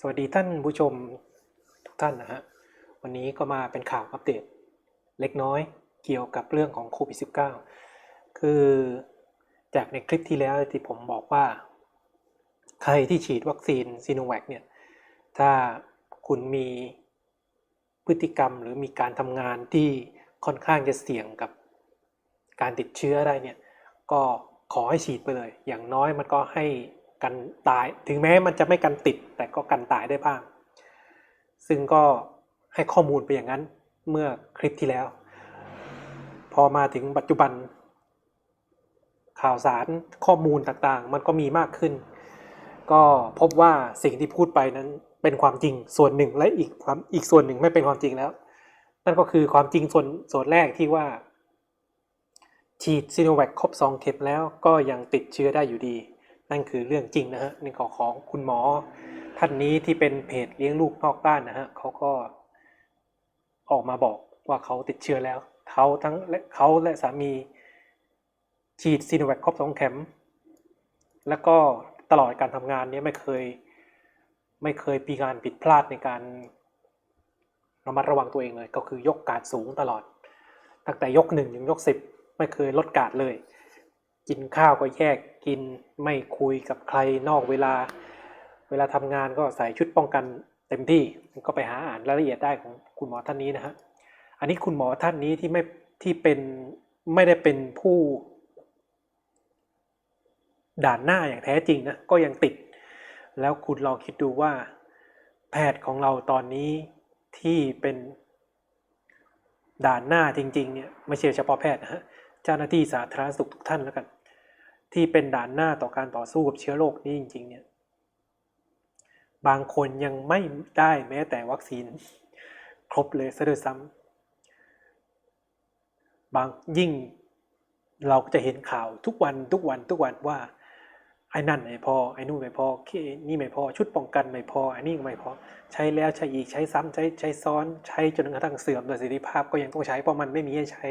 สวัสดีท่านผู้ชมทุกท่านนะฮะวันนี้ก็มาเป็นข่าวอัปเดต เล็กน้อยเกี่ยวกับเรื่องของโควิด -19 คือจากในคลิปที่แล้วที่ผมบอกว่า ใครที่ฉีดวัคซีนซีโนแวคเนี่ยถ้าคุณมีพฤติกรรมหรือมีการทำงานที่ค่อนข้างจะเสี่ยงกับการติดเชื้อได้เนี่ยก็ขอให้ฉีดไปเลย อย่างน้อยมันก็ให้ กันตาย ถึงแม้มันจะไม่กันติดแต่ก็กันตายได้บ้าง ซึ่งก็ให้ข้อมูลไปอย่างนั้นเมื่อคลิปที่แล้ว พอมาถึงปัจจุบัน ข่าวสารข้อมูลต่างๆ มันก็มีมากขึ้น ก็พบว่าสิ่งที่พูดไปนั้นเป็นความจริงส่วนหนึ่งและอีกความอีกส่วนหนึ่งไม่เป็นความจริงแล้ว นั่นก็คือความจริงส่วนส่วนแรกที่ว่า ฉีดซีโนแวคครบ 2 เข็มแล้วก็ยังติดเชื้อได้อยู่ดี นั่นคือเรื่องจริงนะฮะนี่ขอของคุณหมอ ท่านนี้ที่เป็นเพจเลี้ยงลูกนอกบ้านนะฮะเขาก็ออกมาบอกว่าเขาติดเชื้อแล้วเขาทั้งและเขาและสามีฉีดซีโนแวคครบสองเข็มแล้วก็ตลอดการทำงานนี้ไม่เคยไม่เคยมีการผิดพลาดในการระมัดระวังตัวเองเลย ก็คือยกการดสูงตลอด ตั้งแต่ยกหนึ่งถึงยกสิบไม่เคยลดการดเลย กินข้าวก็แยกกินไม่คุยกับใครนอกเวลา เวลาทำงานก็ใส่ชุดป้องกันเต็มที่ก็ไปหาอ่านรายละเอียดได้ของคุณหมอท่านนี้นะฮะอันนี้คุณหมอท่านนี้ที่ไม่ที่เป็นไม่ได้เป็นผู้ ด่านหน้าอย่างแท้จริงนะก็ยังติด แล้วคุณลองคิดดูว่า แพทย์ของเราตอนนี้ที่เป็นด่านหน้าจริง ๆ เนี่ยไม่ใช่เฉพาะแพทย์นะฮะเจ้าหน้าที่สาธารณสุขทุกท่านแล้วกัน ที่เป็นด่านหน้าต่อการต่อสู้กับเชื้อโรคนี้จริง ๆ เนี่ย บางคนยังไม่ได้แม้แต่วัคซีน ครบเลยซะด้วยซ้ำบางยิ่งเราก็จะเห็นข่าวทุกวันทุกวันทุกวันว่าไอ้นั่นไม่พอไอ้นู่นไม่พอเคนี่ไม่พอชุดป้องกันไม่พอไอ้นี่ไม่พอใช้แล้วใช้อีกใช้ซ้ำใช้ใช้ซ้อนใช้จนกระทั่งเสื่อมประสิทธิภาพก็ยังต้องใช้เพราะมันไม่มีให้ใช้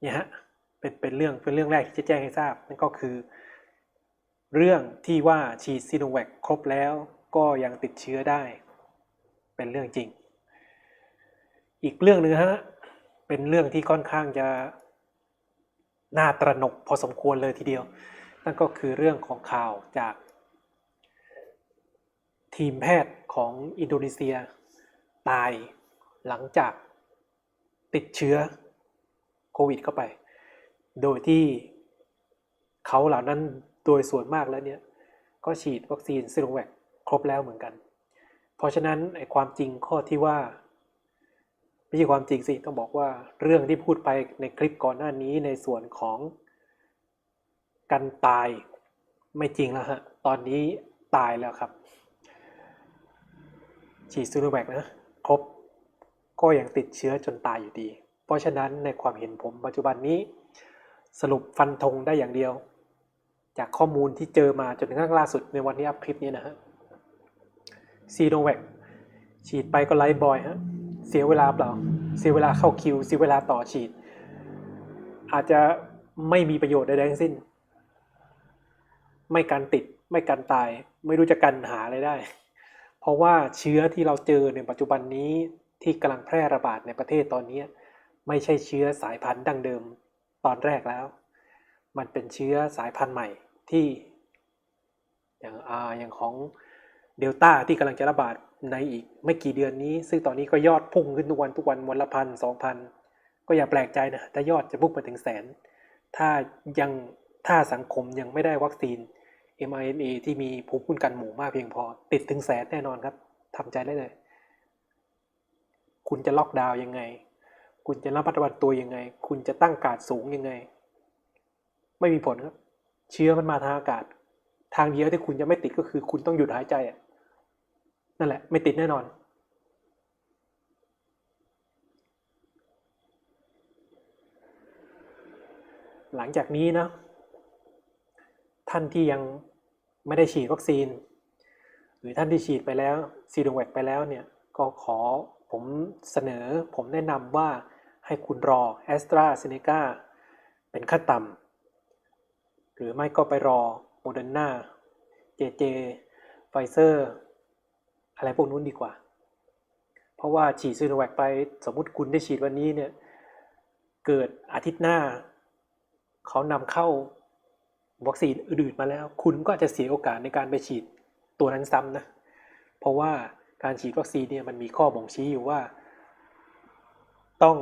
เนี่ยฮะ เป็นเป็นเรื่องเป็นเรื่องแรกที่จะแจ้งให้ทราบนั่นก็คือ เรื่องที่ว่าฉีดซีโนแวคครบแล้วก็ยังติดเชื้อได้ เป็นเรื่องจริง อีกเรื่องหนึ่งฮะเป็นเรื่องที่ค่อนข้างจะน่าตระหนกพอสมควรเลยทีเดียว นั่นก็คือเรื่องของข่าวจาก ทีมแพทย์ของอินโดนีเซีย ตายหลังจากติดเชื้อโควิดเข้าไป โดยที่เขาเหล่านั้นโดยส่วนมากแล้วเนี่ยก็ฉีดวัคซีนซิโนแวคครบแล้วเหมือนกัน เพราะฉะนั้นไอ้ความจริงข้อที่ว่าไม่ใช่ความจริงสิต้องบอกว่าเรื่องที่พูดไปในคลิปก่อนหน้านี้ในส่วนของการตายไม่จริงแล้วฮะตอนนี้ตายแล้วครับ ฉีดซูโนแวคนะครบก็ยังติดเชื้อจนตายอยู่ดี เพราะฉะนั้นในความเห็นผมปัจจุบันนี้ สรุปฟันธงได้อย่างเดียว จากข้อมูลที่เจอมาจนกระทั่งล่าสุดในวันที่อัพคลิปนี้นะฮะซีโนแวคฉีดไปก็ไลฟ์บอยฮะเสียเวลาเปล่า เสียเวลาเข้าคิว เสียเวลาต่อฉีด อาจจะไม่มีประโยชน์ใดๆทั้งสิ้น ไม่การติดไม่การตาย ไม่รู้จะกันหาอะไรได้ เพราะว่าเชื้อที่เราเจอในปัจจุบันนี้ที่กำลังแพร่ระบาดในประเทศตอนนี้ ไม่ใช่เชื้อสายพันธุ์ดั้งเดิม อนแรกแล้ว มันเป็นเชื้อสายพันธุ์ใหม่ที่ อย่างอาอย่างของเดลต้าที่กำลังจะระบาดในอีกไม่กี่เดือนนี้ ซึ่งตอนนี้ก็ยอดพุ่งขึ้นทุกวันทุกวันวันละพันสองพันก็อย่าแปลกใจนะถ้ายอดจะพุ่งไปถึงแสน ถ้ายังถ้าสังคมยังไม่ได้วัคซีน mRNA ที่มีภูมิคุ้มกันหมู่มากเพียงพอ ติดถึงแสนแน่นอนครับทำใจได้เลย คุณจะล็อกดาวน์ยังไง คุณจะระมัดระวังตัวยังไง คุณจะตั้งการดสูงยังไง ไม่มีผลครับ เชื้อมันมาทางอากาศ ทางเดียวที่คุณจะไม่ติดก็คือ คุณต้องหยุดหายใจอะนั่นแหละ ไม่ติดแน่นอน หลังจากนี้นะ ท่านที่ยังไม่ได้ฉีดวัคซีน หรือท่านที่ฉีดไปแล้วซีโนแวคไปแล้วเนี่ยก็ขอผมเสนอผมแนะนำว่า ให้คุณรอแอสตราเซเนกาเป็นขั้นต่ำหรือไม่ก็ไปรอโมเดอร์นาเจเจไฟเซอร์อะไรพวกนู้นดีกว่า เพราะว่าฉีดซีโนแวคไปสมมติคุณได้ฉีดวันนี้เนี่ย เกิดอาทิตย์หน้า เขานำเข้าวัคซีนอื่นๆมาแล้ว คุณก็อาจจะเสียโอกาสในการไปฉีดตัวนั้นซ้ำนะ เพราะว่าการฉีดวัคซีนเนี่ยมันมีข้อบ่งชี้อยู่ว่า ต้อง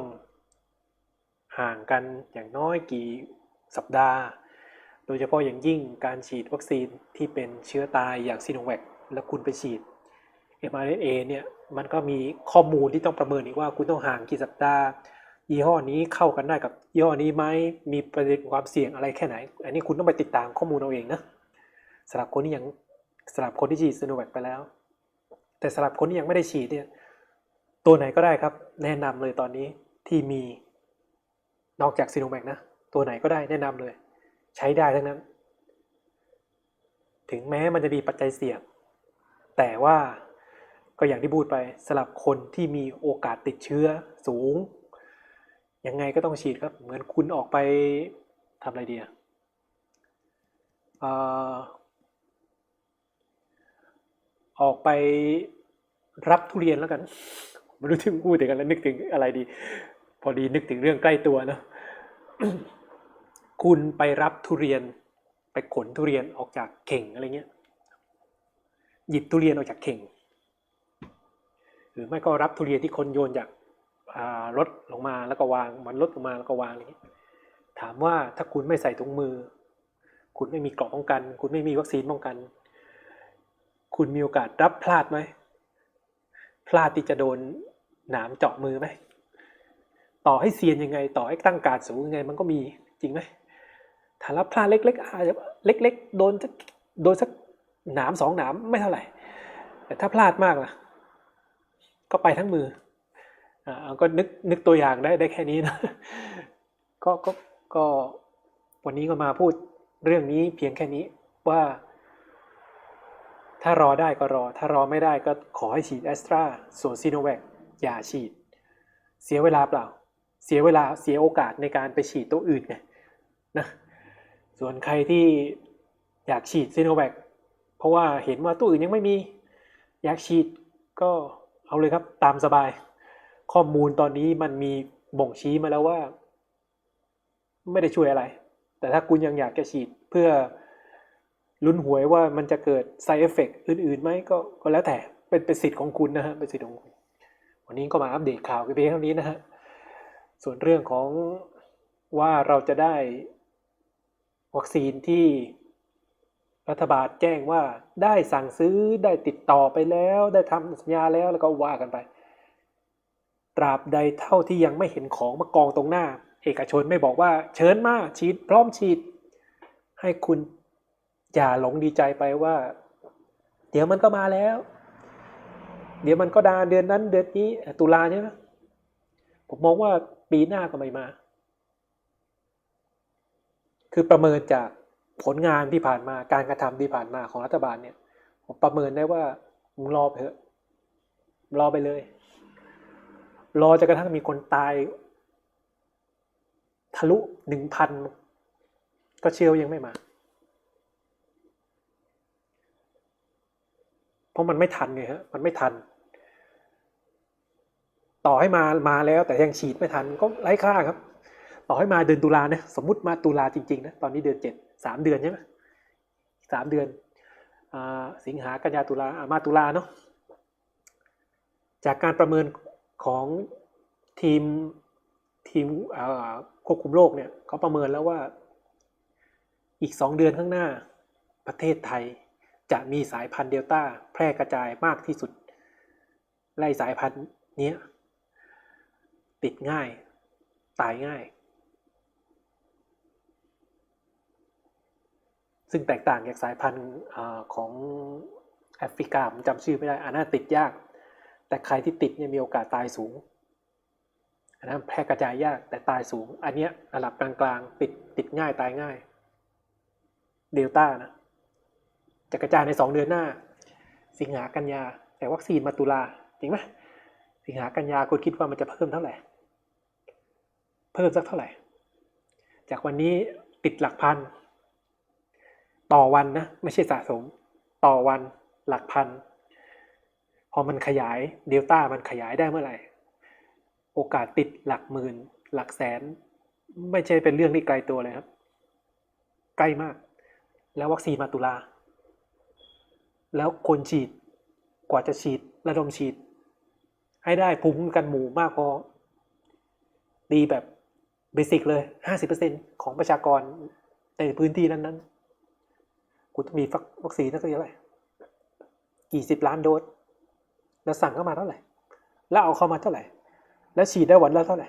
ห่างกันอย่างน้อยกี่สัปดาห์ โดยเฉพาะอย่างยิ่งการฉีดวัคซีนที่เป็นเชื้อตายอย่างซีโนแวคแล้วคุณไปฉีด mRNA เนี่ยมันก็มีข้อมูลที่ต้องประเมินอีกว่าคุณต้องห่างกี่สัปดาห์ ยี่ห้อนี้เข้ากันได้กับยี่ห้อนี้ไหมมีประเด็นความเสี่ยงอะไรแค่ไหน อันนี้คุณต้องไปติดตามข้อมูลเอาเองนะสำหรับคนที่ยังสำหรับคนที่ฉีดซีโนแวคไปแล้ว แต่สำหรับคนที่ยังไม่ได้ฉีดเนี่ยตัวไหนก็ได้ครับ แนะนำเลยตอนนี้ที่มี นอกจากซีโนแวคนะ ตัวไหนก็ได้แนะนำเลย ใช้ได้ทั้งนั้น ถึงแม้มันจะมีปัจจัยเสี่ยง แต่ว่าก็อย่างที่พูดไปสำหรับคนที่มีโอกาสติดเชื้อสูง ยังไงก็ต้องฉีดครับ เหมือนคุณออกไปทำอะไรดีอะออกไปรับทุเรียนแล้วกัน ไม่รู้ที่พูดถึงกันแล้วนึกถึงอะไรดี อดีนึกถึงเรื่องใกล้ตัวเนอะคุณไปรับทุเรียนไปขนทุเรียนออกจากเข่งอะไรเงี้ย หยิบทุเรียนออกจากเข่ง หรือไม่ก็รับทุเรียนที่คนโยนจากรถลงมาแล้วก็วางมันรถลงมาแล้วก็วางอย่างนี้ถามว่าถ้าคุณไม่ใส่ถุงมือ คุณไม่มีเกราะป้องกัน คุณไม่มีวัคซีนป้องกัน คุณมีโอกาสรับพลาดไหมพลาดที่จะโดนหนามเจาะมือไหม ต่อให้เซียนยังไง ต่อให้ตั้งการสูงยังไง มันก็มีจริงไหมถ้ารับพลาดเล็กๆอาจจะเล็ก ๆ โดนสักโดนสักหนามสองหนามไม่เท่าไหร่ แต่ถ้าพลาดมากล่ะ ก็ไปทั้งมืออ่าก็นึกนึกตัวอย่างได้ได้แค่นี้นะก็ก็ก็วันนี้ก็มาพูดเรื่องนี้เพียงแค่นี้ว่า ถ้ารอได้ก็รอ ถ้ารอไม่ได้ก็ขอให้ฉีดแอสตราส่วนซีโนแวคอย่าฉีด เสียเวลาเปล่า เสียเวลาเสียโอกาสในการไปฉีดตัวอื่นไงนะส่วนใครที่อยากฉีดซีโนแวคเพราะว่าเห็นว่าตัวอื่นยังไม่มี อยากฉีดก็เอาเลยครับตามสบาย ข้อมูลตอนนี้มันมีบ่งชี้มาแล้วว่า ไม่ได้ช่วยอะไร แต่ถ้าคุณยังอยากจะฉีดเพื่อลุ้นหวยว่ามันจะเกิด side effect อื่นๆไหมก็ก็แล้วแต่เป็นเป็นสิทธิ์ของคุณนะฮะเป็นสิทธิ์ของคุณ วันนี้ก็มาอัปเดตข่าวกันเพียงเท่านี้นะฮะ ส่วนเรื่องของว่าเราจะได้วัคซีนที่รัฐบาลแจ้งว่าได้สั่งซื้อได้ติดต่อไปแล้ว ได้ทำสัญญาแล้วแล้วก็ว่ากันไป ตราบใดเท่าที่ยังไม่เห็นของมากองตรงหน้า เอกชนไม่บอกว่าเชิญมาฉีดพร้อมฉีด ให้คุณอย่าหลงดีใจไปว่า เดี๋ยวมันก็มาแล้ว เดี๋ยวมันก็ดาเดือนนั้นเดือนนี้ตุลาใช่ไหมผมมองว่า ปีหน้าก็ไม่มา คือประเมินจากผลงานที่ผ่านมาการกระทำที่ผ่านมาของรัฐบาลเนี่ยผมประเมินได้ว่ามึงรอไปเถอะรอไปเลย รอจนกระทั่งมีคนตาย ทะลุหนึ่งพันก็เชื่อว่ายังไม่มา เพราะมันไม่ทันไงฮะ มันไม่ทัน ต่อให้มามาแล้วแต่ยังฉีดไม่ทันก็ไร้ค่าครับ ต่อให้มาเดือนตุลาเนี่ยสมมติมาตุลาจริงๆนะตอนนี้เดือนเจ็ดสามเดือนใช่ไหมสามเดือนอสิงหากันยาตุลาอามาตุลาเนาะจากการประเมินของทีมทีมควบคุมโรคเนี่ยเขาประเมินแล้วว่าอีกสองเดือนข้างหน้าประเทศไทยจะมีสายพันธุ์เดลต้าแพร่กระจายมากที่สุดไล่สายพันธุ์เนี้ย ติดง่าย ตายง่าย ซึ่งแตกต่างจากสายพันธุ์ของแอฟริกาผมจำชื่อไม่ได้ อันนั้นติดยาก แต่ใครที่ติดเนี่ยมีโอกาสตายสูง อันนั้นแพร่กระจายยากแต่ตายสูง อันเนี้ยระดับกลางๆติดติดง่ายตายง่าย เดลต้านะจะกระจายในสองเดือนหน้า สิงหากันยา แต่วัคซีนมาตุลาจริงไหม สิงหากันยาคุณคิดว่ามันจะเพิ่มเท่าไหร่ เพิ่มสักเท่าไหร่ จากวันนี้ติดหลักพัน ต่อวันนะ ไม่ใช่สะสม ต่อวันหลักพัน พอมันขยายเดลต้ามันขยายได้เมื่อไหร่ โอกาสติดหลักหมื่น หลักแสน ไม่ใช่เป็นเรื่องที่ไกลตัวเลยครับ ใกล้มาก แล้ววัคซีนมาตุลาแล้วคนฉีดกว่าจะฉีดระดมฉีด ให้ได้ภูมิคุ้มกันหมู่มากพอ ดีแบบเบสิกเลยห้าสิบเปอร์เซ็นของประชากรในพื้นที่นั้นๆกูต้องมีวัคซีนนักเท่าไหร่กี่สิบล้านโดส แล้วสั่งเข้ามาเท่าไหร่ แล้วเอาเข้ามาเท่าไหร่ แล้วฉีดได้วันละเท่าไหร่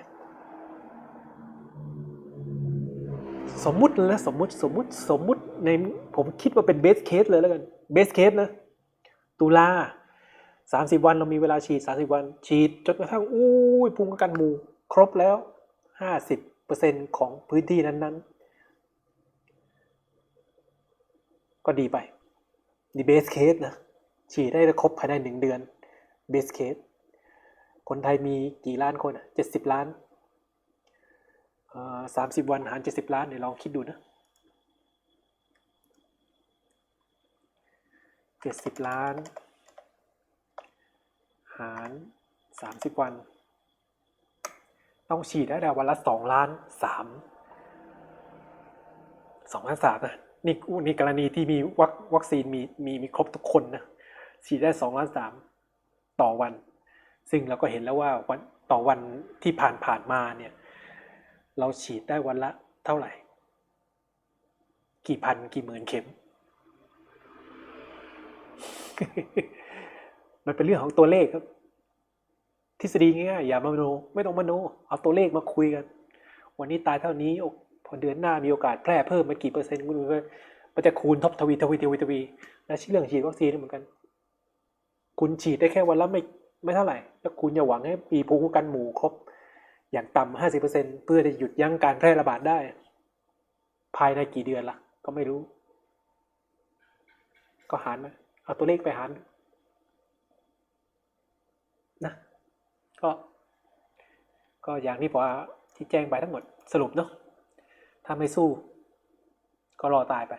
สมมุติแล้วสมมุติสมมุติสมมุติในผมคิดว่าเป็นเบสเคสเลยแล้วกัน เบสเคสนะ ตุลา สามสิบวันเรามีเวลาฉีดสามสิบวัน ฉีดจนกระทั่งอู้ยภูมิคุ้มกันหมู่ครบแล้วห้าสิบเปอร์เซ็นของพื้นที่นั้นๆ ก็ดีไปดีเบสเคสนะ ฉีดได้ครบภายในหนึ่งเดือนเบสเคสคนไทยมีกี่ล้านคนอะเจ็ดสิบล้านสามสิบวันหารเจ็ดสิบล้านเดี๋ยวลองคิดดูนะเจ็ดสิบล้าน หารสามสิบวัน ต้องฉีดได้แต่วันละสองล้านสามสองล้านสามนะนี่นี่กรณีที่มีวัควัคซีนมีมีมีครบทุกคนนะฉีดได้สองล้านสามต่อวัน ซึ่งเราก็เห็นแล้วว่าวันต่อวันที่ผ่านผ่านมาเนี่ยเราฉีดได้วันละเท่าไหร่ กี่พันกี่หมื่นเข็ม มันเป็นเรื่องของตัวเลขครับ ทฤษฎีง่ายๆอย่ามาโน ไม่ต้องมาโน เอาตัวเลขมาคุยกัน วันนี้ตายเท่านี้พอเดือนหน้ามีโอกาสแพร่เพิ่มมากี่เปอร์เซ็นต์คุณดูมันจะคูณทบทวีทวีทวีทวีและเรื่องฉีดวัคซีนเหมือนกัน คุณฉีดได้แค่วันละไม่ไม่เท่าไหร่ แล้วคุณอย่าหวังให้มีภูมิคุ้มกันหมู่ครบ อย่างต่ำห้าสิบเปอร์เซ็นต์เพื่อจะหยุดยั้งการแพร่ระบาดได้ ภายในกี่เดือนล่ะ ก็ไม่รู้ ก็หารมาเอาตัวเลขไปหาร นะ ก็ ก็อย่างที่ผมที่แจ้งไปทั้งหมดสรุปเนาะถ้าไม่สู้ ก็รอตายไป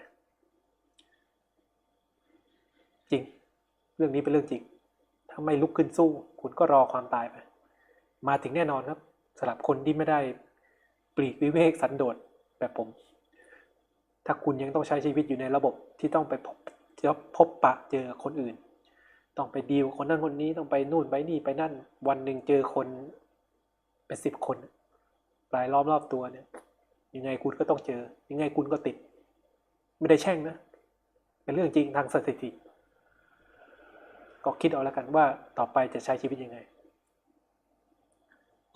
จริง เรื่องนี้เป็นเรื่องจริง ถ้าไม่ลุกขึ้นสู้ คุณก็รอความตายไป มาถึงแน่นอนครับสำหรับคนที่ไม่ได้ปลีกวิเวกสันโดษแบบผม ถ้าคุณยังต้องใช้ชีวิตอยู่ในระบบที่ต้องไปพบพบปะเจอคนอื่น ต้องไปดีลคนนั่นคนนี้ต้องไปนู่นไปนี่ไปนั่น วันหนึ่งเจอคนเป็นสิบคนรายล้อมรอบตัวเนี่ย ยังไงคุณก็ต้องเจอ ยังไงคุณก็ติด ไม่ได้แช่งนะ เป็นเรื่องจริงทางสถิติ ก็คิดเอาแล้วกันว่าต่อไปจะใช้ชีวิตยังไง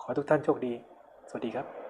ขอทุกท่านโชคดี สวัสดีครับ